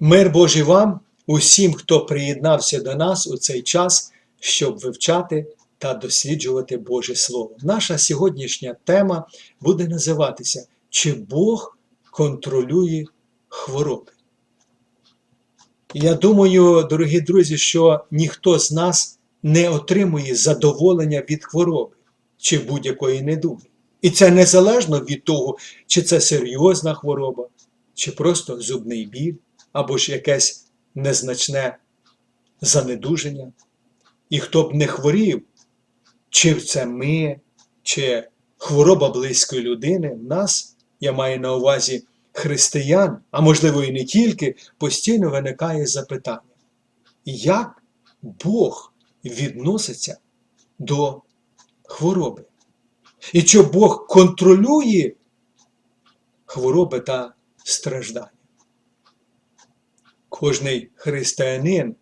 Мир Божий вам, усім, хто приєднався до нас у цей час, щоб вивчати та досліджувати Боже Слово. Наша сьогоднішня тема буде називатися Чи Бог контролює хвороби? Я думаю, дорогі друзі, що ніхто з нас не отримує задоволення від хвороби чи будь-якої недуги. І це незалежно від того, чи це серйозна хвороба, чи просто зубний біль, або ж якесь незначне занедуження. І хто б не хворів, чи це ми, чи хвороба близької людини, в нас, я маю на увазі християн, а можливо і не тільки, постійно виникає запитання, як Бог відноситься до хвороби? І чи Бог контролює хвороби та страждання? Кожний християнин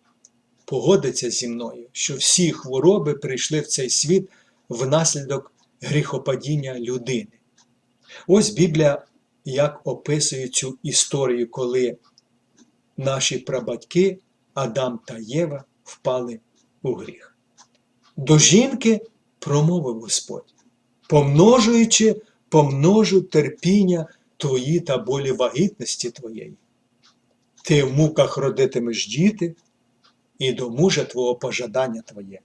погодиться зі мною, що всі хвороби прийшли в цей світ внаслідок гріхопадіння людини. Ось Біблія як описує цю історію, коли наші прабатьки Адам та Єва впали у гріх. До жінки промовив Господь, помножуючи, помножу терпіння твої та болі вагітності твоєї. Ти в муках родитимеш діти, і до мужа твого пожадання твоє.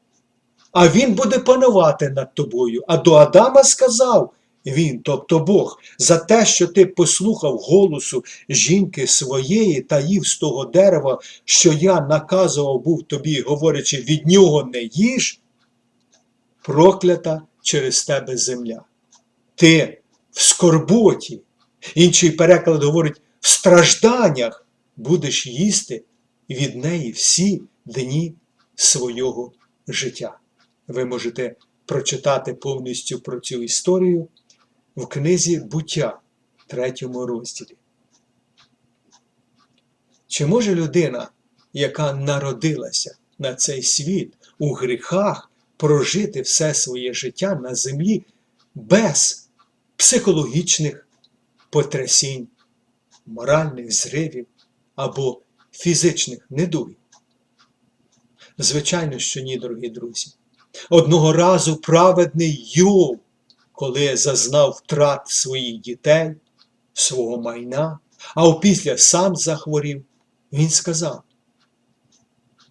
А він буде панувати над тобою. А до Адама сказав він, тобто Бог, за те, що ти послухав голосу жінки своєї та їв з того дерева, що я наказував був тобі, говорячи, від нього не їж, проклята через тебе земля. Ти в скорботі, інший переклад говорить, в стражданнях будеш їсти від неї всі дні свого життя. Ви можете прочитати повністю про цю історію в книзі Буття, третьому розділі. Чи може людина, яка народилася на цей світ у гріхах, прожити все своє життя на землі без психологічних потрясінь, моральних зривів або фізичних недугів? Звичайно, що ні, дорогі друзі. Одного разу праведний Йов, коли зазнав втрат своїх дітей, свого майна, а опісля сам захворів, він сказав,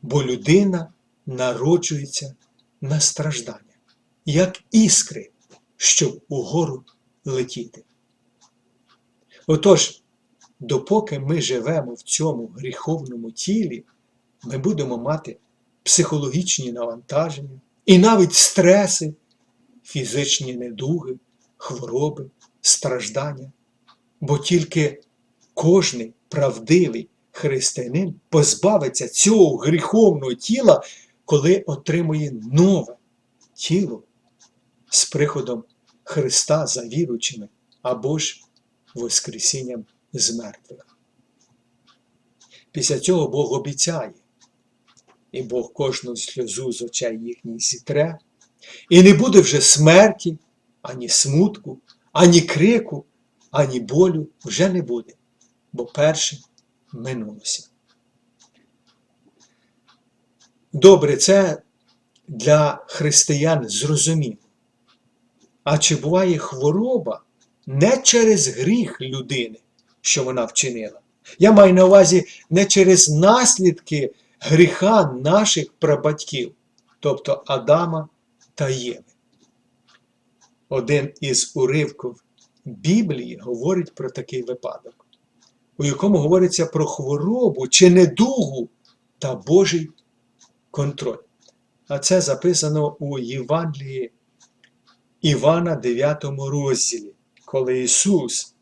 бо людина народжується на страждання, як іскри, щоб угору летіти. Отож, допоки ми живемо в цьому гріховному тілі, ми будемо мати психологічні навантаження і навіть стреси, фізичні недуги, хвороби, страждання. Бо тільки кожний правдивий християнин позбавиться цього гріховного тіла, коли отримує нове тіло з приходом Христа за віруючими або ж Воскресінням з мертвих. Після цього Бог обіцяє, і Бог кожну сльозу з очей їхніх зітре, і не буде вже смерті, ані смутку, ані крику, ані болю вже не буде, бо перше минулося. Добре, це для християн зрозуміло. А чи буває хвороба не через гріх людини, що вона вчинила? Я маю на увазі не через наслідки гріха наших прабатьків, тобто Адама та Єви. Один із уривків Біблії говорить про такий випадок, у якому говориться про хворобу чи недугу та Божий контроль. А це записано у Євангелії Івана 9 розділі, коли Ісус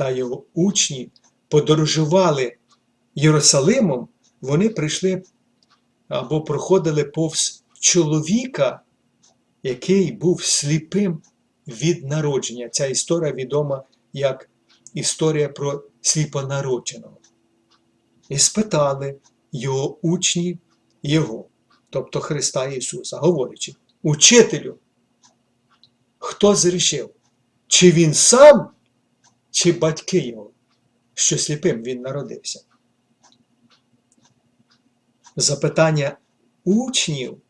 та його учні подорожували Єрусалимом, вони прийшли або проходили повз чоловіка, який був сліпим від народження. Ця історія відома як історія про сліпонародженого. І спитали його учні Його, тобто Христа Ісуса, говорячи, Учителю, хто зрішив? Чи він сам, чи батьки його, що сліпим він народився? запитання учнів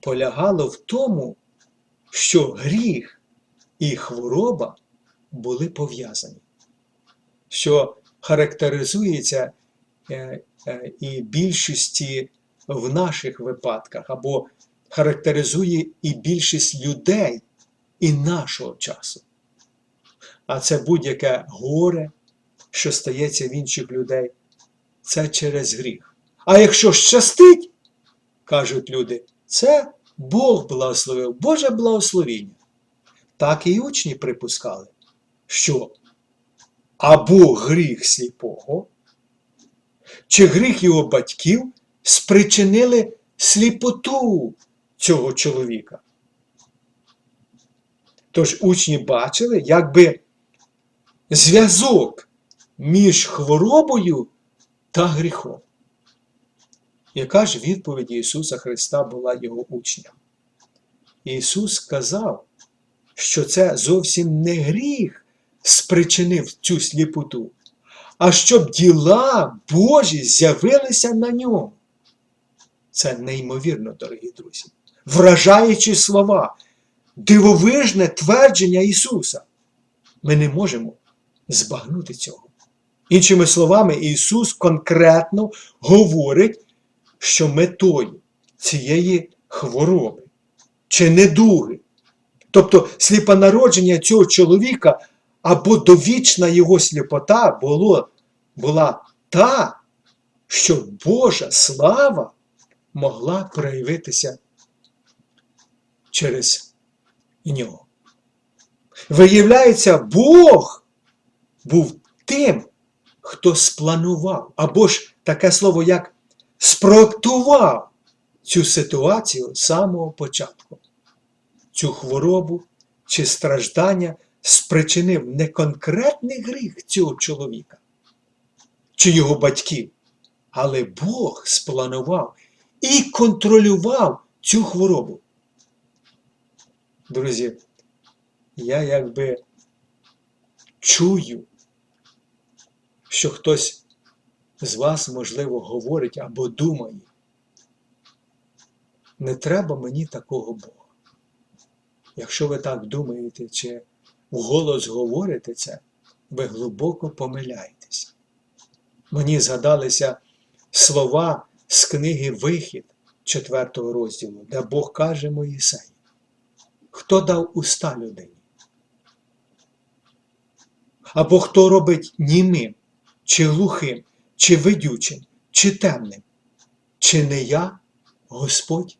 полягало в тому, що гріх і хвороба були пов'язані, що характеризується е, е, і більшості в наших випадках, або характеризує і більшість людей і нашого часу. А це будь-яке горе, що стається в інших людей, це через гріх. А якщо щастить, кажуть люди, це Бог благословив, Боже благословіння. Так і учні припускали, що або гріх сліпого, чи гріх його батьків спричинили сліпоту цього чоловіка. Тож учні бачили, якби зв'язок між хворобою та гріхом. Яка ж відповідь Ісуса Христа була Його учням? Ісус сказав, що це зовсім не гріх спричинив цю сліпоту, а щоб діла Божі з'явилися на ньому. Це неймовірно, дорогі друзі. Вражаючі слова, дивовижне твердження Ісуса. Ми не можемо збагнути цього. Іншими словами, Ісус конкретно говорить, що метою цієї хвороби чи недуги, тобто сліпонародження цього чоловіка або довічна його сліпота було, була та, що Божа слава могла проявитися через нього. Виявляється, Бог був тим, хто спланував, або ж таке слово, як спроектував цю ситуацію з самого початку. Цю хворобу чи страждання спричинив не конкретний гріх цього чоловіка чи його батьків, але Бог спланував і контролював цю хворобу. Друзі, я якби чую, що хтось з вас, можливо, говорить або думає, не треба мені такого Бога. Якщо ви так думаєте, чи вголос говорите це, ви глибоко помиляєтесь. Мені згадалися слова з книги Вихід 4 розділу, де Бог каже Моїсею, хто дав уста людині? Або хто робить німим, чи глухим, чи видючим, чи темним, чи не я, Господь?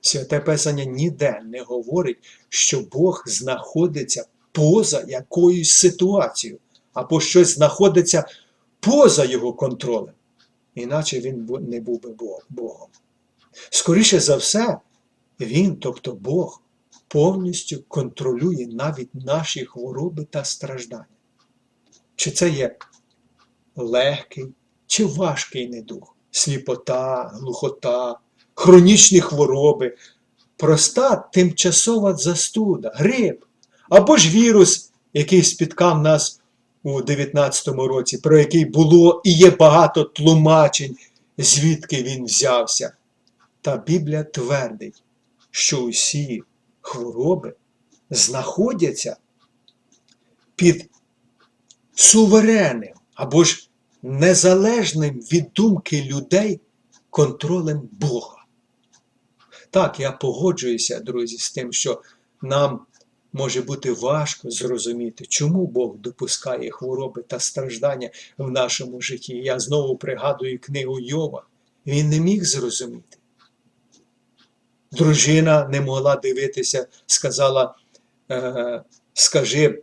Святе Писання ніде не говорить, що Бог знаходиться поза якоюсь ситуацією, або щось знаходиться поза його контролем. Іначе він не був би Богом. Скоріше за все, він, тобто Бог, повністю контролює навіть наші хвороби та страждання. Чи це є легкий чи важкий недух, сліпота, глухота, хронічні хвороби, проста тимчасова застуда, грип, або ж вірус, який спіткав нас у 19-му році, про який було і є багато тлумачень, звідки він взявся. Та Біблія твердить, що усі хвороби знаходяться під суверенним або ж незалежним від думки людей контролем Бога. Так, я погоджуюся, друзі, з тим, що нам може бути важко зрозуміти, чому Бог допускає хвороби та страждання в нашому житті. Я знову пригадую книгу Йова. Він не міг зрозуміти. Дружина не могла дивитися, сказала, е, скажи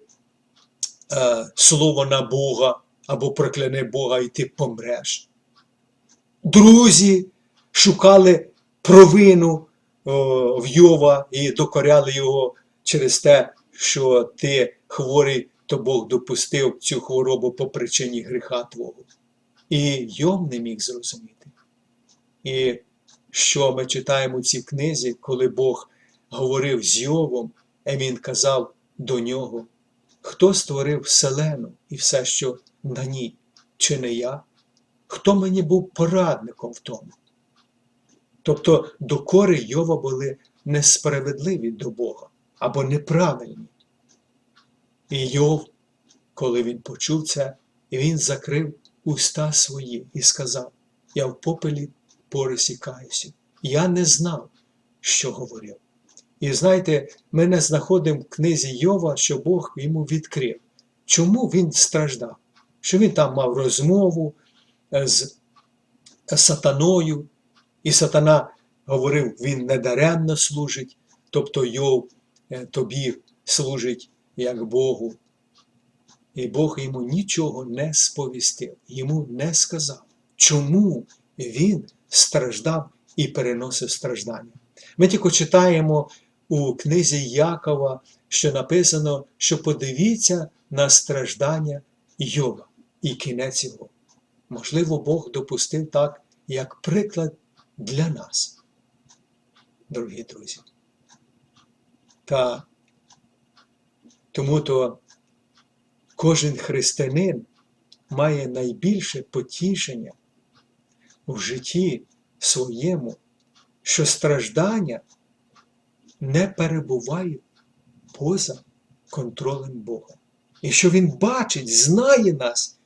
слово на Бога або прокляни Бога, і ти помреш. Друзі шукали провину в Йова і докоряли його через те, що ти хворий, то Бог допустив цю хворобу по причині гріха Твого. І Йов не міг зрозуміти. І що ми читаємо у цій книзі, коли Бог говорив з Йовом, і він казав до нього, хто створив вселену і все, що на ній, чи не я? хто мені був порадником в тому. Тобто докори Йова були несправедливі до Бога або неправильні. І Йов, коли він почув це, він закрив уста свої і сказав: Я в попелі порисікаюся. Я не знав, що говорив. І знаєте, ми не знаходимо в книзі Йова, що Бог йому відкрив. Чому він страждав? Що він там мав розмову е, з сатаною, і сатана говорив, він недаремно служить, тобто Йов е, тобі служить як Богу. І Бог йому нічого не сповістив, йому не сказав, чому він страждав і переносив страждання. Ми тільки читаємо у книзі Якова, що написано, що подивіться на страждання Йова і кінець його. Можливо, Бог допустив так, як приклад для нас, дорогі друзі. Та тому то кожен християнин має найбільше потішення в житті своєму, що страждання не перебувають поза контролем Бога. І що Він бачить, знає нас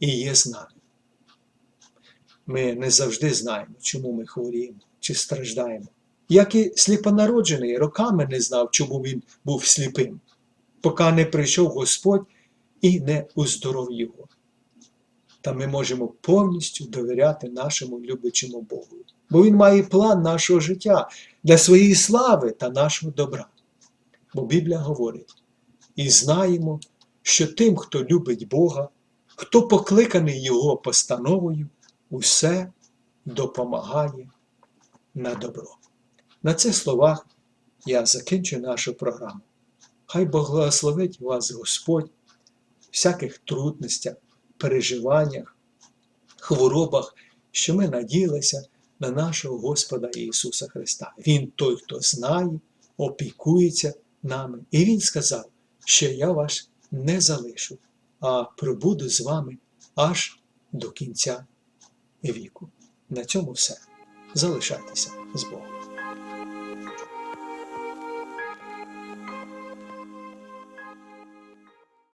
і є з нами. Ми не завжди знаємо, чому ми хворіємо чи страждаємо. Як і сліпонароджений, роками не знав, чому він був сліпим, поки не прийшов Господь і не уздоровив його. Та ми можемо повністю довіряти нашому любичому Богу, бо Він має план нашого життя для своєї слави та нашого добра. Бо Біблія говорить: і знаємо, що тим, хто любить Бога, хто покликаний Його постановою, усе допомагає на добро. На цих словах я закінчу нашу програму. Хай благословить вас Господь всяких трудностях, переживаннях, хворобах, що ми надіялися на нашого Господа Ісуса Христа. Він той, хто знає, опікується нами. І Він сказав, що я вас не залишу, а пробуду з вами аж до кінця віку. На цьому все. Залишайтеся з Богом.